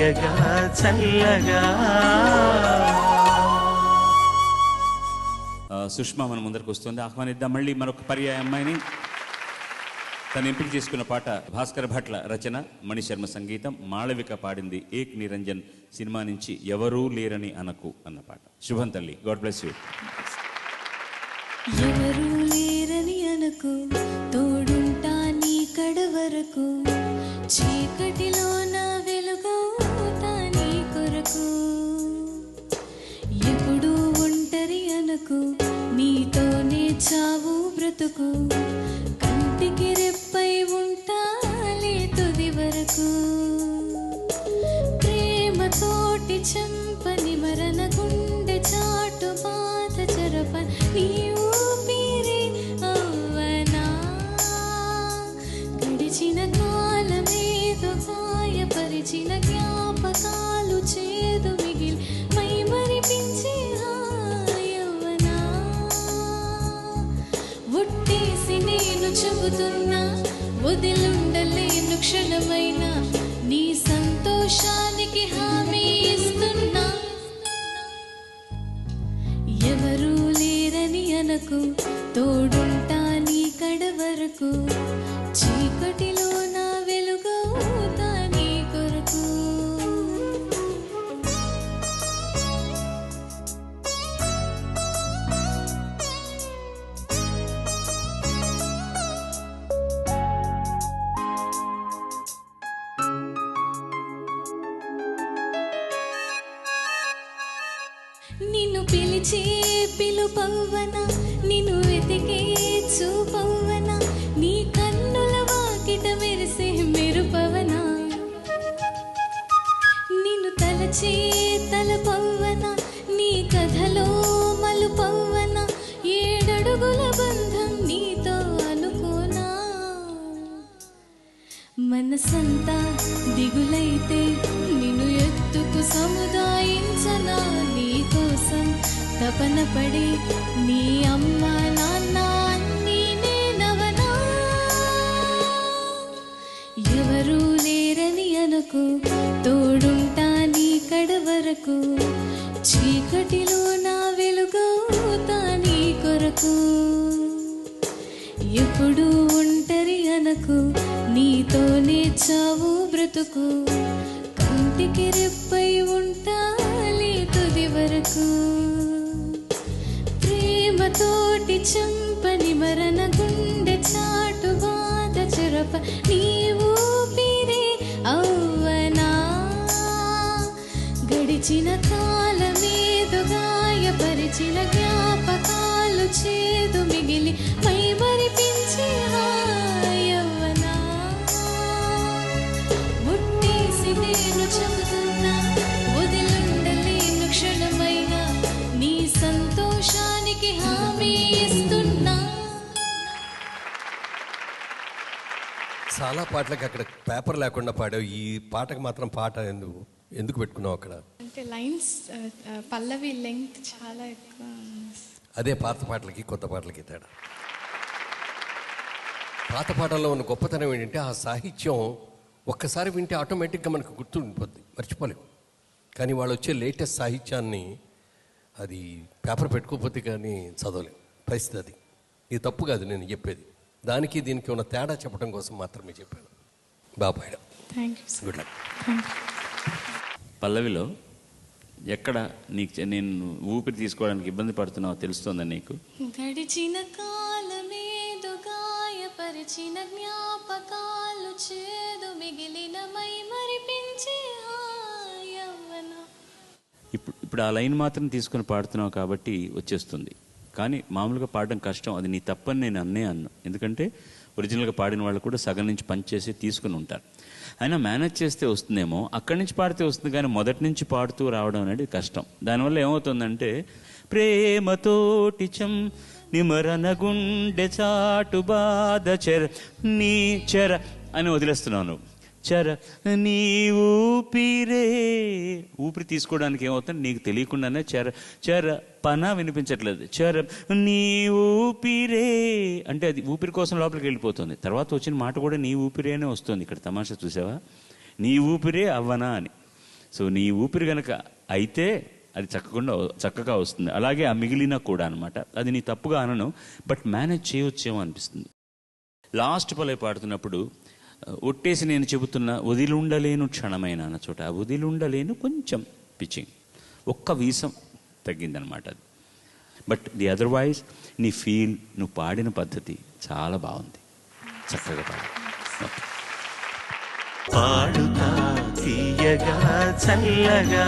తీయగా చల్లగా. సుష్మా మన ముందరకు వస్తుంది. ఆహ్వానిద్దాం. మళ్ళీ మరొక పర్యాయ అమ్మాయిని. తను ఎంపిక చేసుకున్న పాట భాస్కర్ భట్ల రచన మణిశర్మ సంగీతం మాళవిక పాడింది ఏక్ నిరంజన్ సినిమా నుంచి ఎవరూ లేరని అనకు అన్న పాట. శుభం తల్లి. God bless you. ఎవరూ లేరని అనకు తోడుంటా నీ కడ వరకు చీకటిలో నా వెలుగవుతా బ్రతుకు కంటికి రెప్పై ఉంటాలి తుది వరకు. ప్రేమతోటి చంపని మరణ గుండె చాటు బాధ చెరప. నీ వదిలుండలేను క్షణమైనా నీ సంతోషానికి హామీ ఇస్తున్నా. ఎవరూ లేరని అనకు తోడు పిలిచే పిలుపవ్వన నిన్ను వెతికే చూపవ్వన? తపన పడి నీ అమ్మ నాన్న నేనే నవనా ఎవరూ లేరని అనుకు తోడుంటా నీ కడ వరకు చీకటిలో నా వెలుగుతా నీ కొరకు. ఎప్పుడు ఒంటరి అనకు నీతోనే చావు బ్రతుకు. కంటికి రెప్పై ఉంటాలే తుది వరకు. चम्पनिवरण చాలా పాటలకి అక్కడ పేపర్ లేకుండా పాడావు. ఈ పాటకు మాత్రం పాట ఎందుకు ఎందుకు పెట్టుకున్నావు అక్కడ? అంటే లైన్స్ పల్లవి లెంగ్త్ చాలా ఎక్కువ. అదే పాత పాటలకి కొత్త పాటలకి తేడా. పాత పాటల్లో ఉన్న గొప్పతనం ఏంటంటే ఆ సాహిత్యం ఒక్కసారి వింటే ఆటోమేటిక్గా మనకు గుర్తుండిపోద్ది. మర్చిపోలేం. కానీ వాళ్ళు వచ్చే లేటెస్ట్ సాహిత్యాన్ని అది పేపర్ పెట్టుకోకపోతే కానీ చదవలేం. పరిస్థితి అది. ఇది తప్పు కాదు నేను చెప్పేది. దానికి దీనికి ఉన్న తేడా చెప్పడం కోసం మాత్రమే చెప్పాను. బాబాయ్. గుడ్ లక్ పల్లవిలో ఎక్కడ నీకు నేను ఊపిరి తీసుకోవడానికి ఇబ్బంది పడుతున్నావో తెలుస్తుందా నీకు? గడిచిన కాలమేదో గాయపరిచిన జ్ఞాపకాలు చేదు మిగిలిన మై మరిపించి ఇప్పుడు ఇప్పుడు ఆ లైన్ మాత్రం తీసుకొని పాడుతున్నావు కాబట్టి వచ్చేస్తుంది. కానీ మామూలుగా పాడడం కష్టం. అది నీ తప్పని నేను అన్నే అన్నా. ఎందుకంటే ఒరిజినల్గా పాడిన వాళ్ళు కూడా సగం నుంచి పనిచేసి తీసుకుని ఉంటారు. అయినా మేనేజ్ చేస్తే వస్తుందేమో అక్కడి నుంచి పాడితే వస్తుంది కానీ మొదటి నుంచి పాడుతూ రావడం అనేది కష్టం. దానివల్ల ఏమవుతుందంటే ప్రేమతోటిచం నిమరణ గుండె చాటు బాధ చెర నీ చెర అని వదిలేస్తున్నావు నువ్వు. చర నీ ఊపిరే. ఊపిరి తీసుకోవడానికి ఏమవుతుంది? నీకు తెలియకుండానే చర చర పన వినిపించట్లేదు. చర నీ ఊపిరే. అంటే అది ఊపిరి కోసం లోపలికి వెళ్ళిపోతుంది. తర్వాత వచ్చిన మాట కూడా నీ ఊపిరే అనే వస్తుంది. ఇక్కడ తమాషా చూసావా? నీ ఊపిరే అవ్వనా అని. సో నీ ఊపిరి గనక అయితే అది చక్కకుండా చక్కగా వస్తుంది. అలాగే ఆ మిగిలిన కూడా అనమాట అది నీ తప్పుగా అనను బట్ మేనేజ్ చేయవచ్చేమో అనిపిస్తుంది. లాస్ట్ పలే పాడుతున్నప్పుడు ఒట్టేసి నేను చెబుతున్న వదిలుండలేను క్షణమైన అన్న చోట ఆ వదిలుండలేను కొంచెం పిచ్చింగ్ ఒక్క వీసం తగ్గిందనమాట అది. బట్ ది అదర్వైజ్ నీ ఫీల్ నువ్వు పాడిన పద్ధతి చాలా బాగుంది. చక్కగా పాడు. పాడుతా తీయగా చల్లగా.